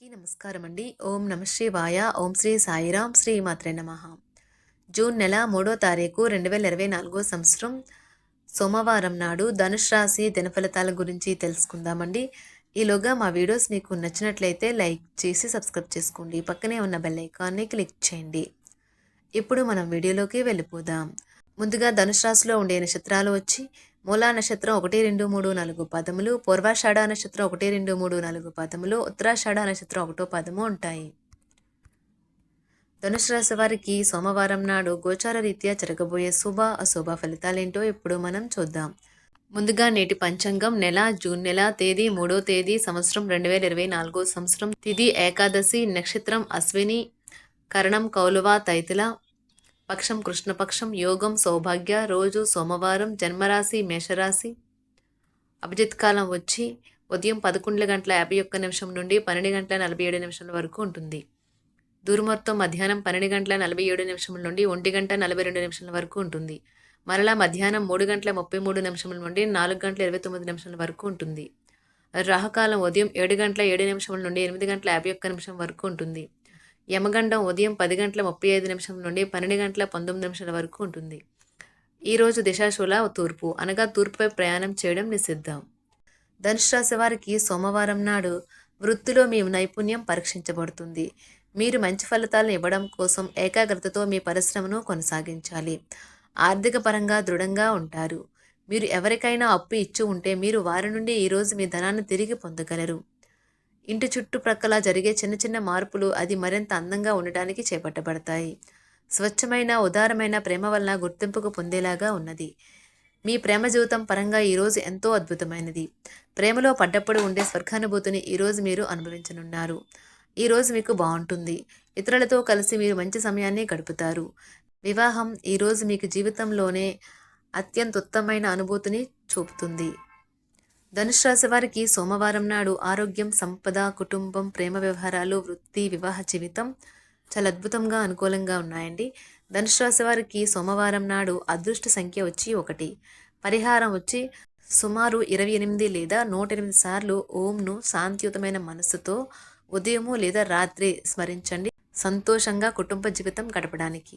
అందరికీ నమస్కారం అండి ఓం నమ శివాయ. ఓం శ్రీ సాయిరాం. శ్రీ మాత్రే నమ. జూన్ నెల మూడో తారీఖు రెండు వేల ఇరవై నాలుగో సంవత్సరం సోమవారం నాడు ధనుష్ రాశి దినఫలితాల గురించి తెలుసుకుందామండి. ఈలోగా మా వీడియోస్ మీకు నచ్చినట్లయితే లైక్ చేసి సబ్స్క్రైబ్ చేసుకోండి. పక్కనే ఉన్న బెల్ ఐకాన్ని క్లిక్ చేయండి. ఇప్పుడు మనం వీడియోలోకి వెళ్ళిపోదాం. ముందుగా ధనుష్ రాశిలో ఉండే నక్షత్రాలు వచ్చి మూలా నక్షత్రం ఒకటి రెండు మూడు నాలుగు పదములు పూర్వాషాఢ నక్షత్రం ఒకటి రెండు మూడు నాలుగు పదములు ఉత్తరాషాఢ నక్షత్రం ఒకటో పదము ఉంటాయి. ధనుసు రాశి వారికి సోమవారం నాడు గోచార రీత్యా జరగబోయే శుభ అశుభ ఫలితాలేంటో ఇప్పుడు మనం చూద్దాం. ముందుగా నేటి పంచాంగం నెల జూన్ నెల తేదీ మూడో తేదీ సంవత్సరం రెండు వేల ఇరవై నాలుగో సంవత్సరం తిది ఏకాదశి నక్షత్రం అశ్విని కరణం కౌలువ తైతుల పక్షం కృష్ణపక్షం యోగం సౌభాగ్య రోజు సోమవారం జన్మరాశి మేషరాశి. అభిజిత్ కాలం వచ్చి ఉదయం పదకొండు గంటల యాభై ఒక్క నిమిషం నుండి పన్నెండు గంటల నలభై ఏడు నిమిషాల వరకు ఉంటుంది. దూర్మొత్తం మధ్యాహ్నం పన్నెండు గంటల నలభై ఏడు నిమిషముల నుండి ఒంటి గంట నలభై రెండు నిమిషాల వరకు ఉంటుంది. మరలా మధ్యాహ్నం మూడు గంటల ముప్పై మూడు నిమిషముల నుండి నాలుగు గంటల ఇరవై తొమ్మిది నిమిషాల వరకు ఉంటుంది. రాహకాలం ఉదయం ఏడు గంటల ఏడు నిమిషముల నుండి ఎనిమిది గంటల యాభై ఒక్క నిమిషం వరకు ఉంటుంది. యమగండం ఉదయం పది గంటల ముప్పై ఐదు నిమిషం నుండి పన్నెండు గంటల పంతొమ్మిది నిమిషాల వరకు ఉంటుంది. ఈరోజు దిశాశూల తూర్పు అనగా తూర్పుపై ప్రయాణం చేయడం నిషిద్ధం. ధనుష్ రాశి వారికి సోమవారం నాడు వృత్తిలో మీ నైపుణ్యం పరీక్షించబడుతుంది. మీరు మంచి ఫలితాలను ఇవ్వడం కోసం ఏకాగ్రతతో మీ పరిశ్రమను కొనసాగించాలి. ఆర్థిక పరంగా దృఢంగా ఉంటారు. మీరు ఎవరికైనా అప్పు ఇచ్చి ఉంటే మీరు వారి నుండి ఈరోజు మీ ధనాన్ని తిరిగి పొందగలరు. ఇంటి చుట్టుప్రక్కల జరిగే చిన్న చిన్న మార్పులు అది మరింత అందంగా ఉండటానికి చేపట్టబడతాయి. స్వచ్ఛమైన ఉదారమైన ప్రేమ వలన గుర్తింపుకు పొందేలాగా ఉన్నది. మీ ప్రేమ జీవితం పరంగా ఈరోజు ఎంతో అద్భుతమైనది. ప్రేమలో పడ్డప్పుడు ఉండే స్వర్గానుభూతిని ఈరోజు మీరు అనుభవించనున్నారు. ఈరోజు మీకు బాగుంటుంది. ఇతరులతో కలిసి మీరు మంచి సమయాన్ని గడుపుతారు. వివాహం ఈరోజు మీకు జీవితంలోనే అత్యంత ఉత్తమమైన అనుభూతిని చూపుతుంది. ధనుష్ రాశి వారికి సోమవారం నాడు ఆరోగ్యం సంపద కుటుంబం ప్రేమ వ్యవహారాలు వృత్తి వివాహ జీవితం చాలా అద్భుతంగా అనుకూలంగా ఉన్నాయండి. ధనుష్ రాశి వారికి సోమవారం నాడు అదృష్ట సంఖ్య వచ్చి ఒకటి. పరిహారం వచ్చి సుమారు ఇరవై ఎనిమిది లేదా నూట ఎనిమిది సార్లు ఓంను శాంతియుతమైన మనస్సుతో ఉదయము లేదా రాత్రి స్మరించండి. సంతోషంగా కుటుంబ జీవితం గడపడానికి.